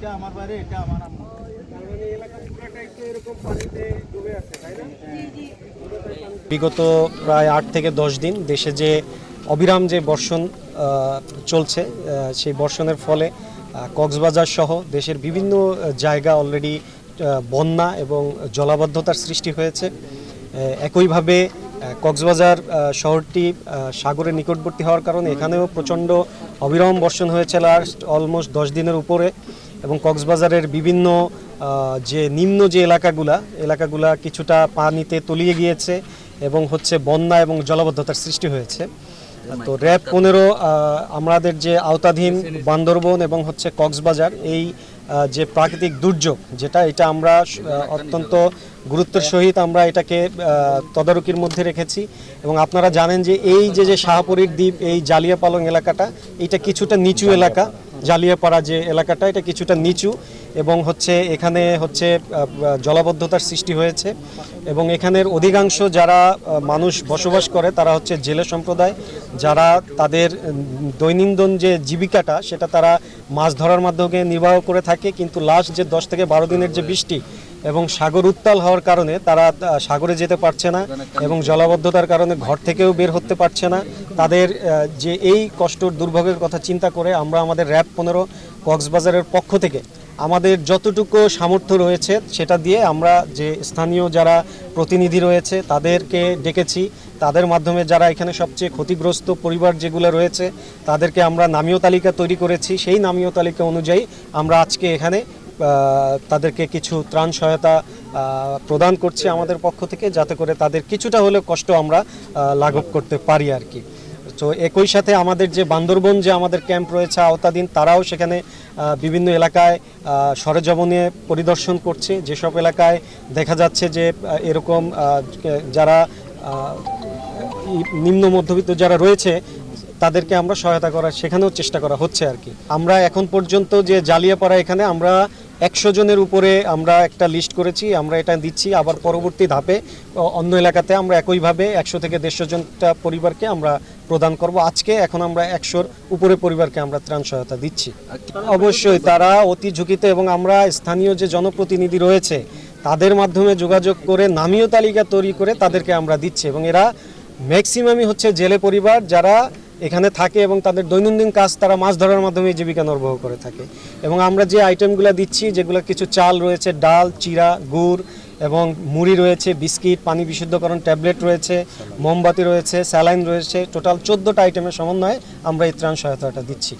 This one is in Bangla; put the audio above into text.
এটা আমার বাড়ি, এটা আমার আম্মু। বিগত প্রায় আট থেকে দশ দিন দেশে যে অবিরাম যে বর্ষণ চলছে সেই বর্ষণের ফলে কক্সবাজার সহ দেশের বিভিন্ন জায়গা অলরেডি বন্যা এবং জলাবদ্ধতার সৃষ্টি হয়েছে। একইভাবে কক্সবাজার শহরটি সাগরের নিকটবর্তী হওয়ার কারণে এখানেও প্রচণ্ড অবিরাম বর্ষণ হয়েছে লাস্ট অলমোস্ট দশ দিনের উপরে। এবং কক্সবাজারের বিভিন্ন যে নিম্ন যে এলাকাগুলা এলাকাগুলা কিছুটা পানিতে তলিয়ে গিয়েছে এবং হচ্ছে বন্যা এবং জলাবদ্ধতার সৃষ্টি হয়েছে। তো র্যাব পনেরো আমাদের যে আওতাধীন বান্দরবন এবং হচ্ছে কক্সবাজার এই যে প্রাকৃতিক দুর্যোগ যেটা এটা আমরা অত্যন্ত গুরুত্বের সহিত আমরা এটাকে তদারকির মধ্যে রেখেছি। এবং আপনারা জানেন যে এই যে যে শাহপুরীর দ্বীপ এই জালিয়াপালং এলাকাটা এটা কিছুটা নিচু এলাকা। জালিয়াপাড়া যে এলাকাটা, এটা কিছুটা নিচু এবং হচ্ছে এখানে হচ্ছে জলাবদ্ধতার সৃষ্টি হয়েছে এবং এখানের অধিকাংশ যারা মানুষ বসবাস করে তারা হচ্ছে জেলে সম্প্রদায়। যারা তাদের দৈনন্দিন যে জীবিকাটা, সেটা তারা মাছ ধরার মাধ্যমে নির্বাহ করে থাকে। কিন্তু লাস্ট যে দশ থেকে বারো দিনের যে বৃষ্টি এবং সাগর উত্তাল হওয়ার কারণে তারা সাগরে যেতে পারছে না এবং জলাবদ্ধতার কারণে ঘর থেকেও বের হতে পারছে না। তাদের যে এই কষ্টর দুর্ভোগের কথা চিন্তা করে আমরা আমাদের র্যাব পনেরো কক্সবাজারের পক্ষ থেকে আমাদের যতটুকু সামর্থ্য রয়েছে সেটা দিয়ে আমরা যে স্থানীয় যারা প্রতিনিধি রয়েছে তাদেরকে ডেকেছি। তাদের মাধ্যমে যারা এখানে সবচেয়ে ক্ষতিগ্রস্ত পরিবার যেগুলো রয়েছে তাদেরকে আমরা নামীয় তালিকা তৈরি করেছি। সেই নামীয় তালিকা অনুযায়ী আমরা আজকে এখানে তাদেরকে কিছু ত্রাণ সহায়তা প্রদান করছি আমাদের পক্ষ থেকে যাতে করে তাদের কিছুটা হলেও কষ্ট আমরা লাঘব করতে পারি আর কি। তো একই সাথে আমাদের যে বান্দরবন যে আমাদের ক্যাম্প রয়েছে আওতাধীন, তারাও সেখানে বিভিন্ন এলাকায় সরেজমিনে পরিদর্শন করছে। যেসব এলাকায় দেখা যাচ্ছে যে এরকম যারা নিম্ন মধ্যবিত্ত যারা রয়েছে, তাদেরকে আমরা সহায়তা করার, সেখানেও চেষ্টা করা হচ্ছে আর কি। আমরা এখন পর্যন্ত যে জালিয়াপাড়া এখানে আমরা একশো জনের উপরে আমরা একটা লিস্ট করেছি, আমরা এটা দিচ্ছি। আবার পরবর্তী ধাপে অন্য এলাকাতে আমরা একইভাবে একশো থেকে দেড়শো জনটা পরিবারকে আমরা প্রদান করব। আজকে এখন আমরা একশোর উপরে পরিবারকে আমরা ত্রাণ সহায়তা দিচ্ছি। অবশ্যই তারা অতি ঝুঁকিতে এবং আমরা স্থানীয় যে জনপ্রতিনিধি রয়েছে, তাদের মাধ্যমে যোগাযোগ করে নামীয় তালিকা তৈরি করে তাদেরকে আমরা দিচ্ছি এবং এরা ম্যাক্সিমামই হচ্ছে জেলে পরিবার, যারা এখানে থাকে এবং তাদের দৈনন্দিন কাজ তারা মাছ ধরার মাধ্যমে জীবিকা নির্বাহ করে থাকে। এবং আমরা যে আইটেমগুলো দিচ্ছি, যেগুলো কিছু চাল রয়েছে, ডাল চিরা গুড় এবং মুড়ি রয়েছে, বিস্কিট, পানি বিশুদ্ধকরণ ট্যাবলেট রয়েছে, মোমবাতি রয়েছে, স্যালাইন রয়েছে, টোটাল চোদ্দোটা আইটেমের সমন্বয়ে আমরা এই ত্রাণ সহায়তাটা দিচ্ছি।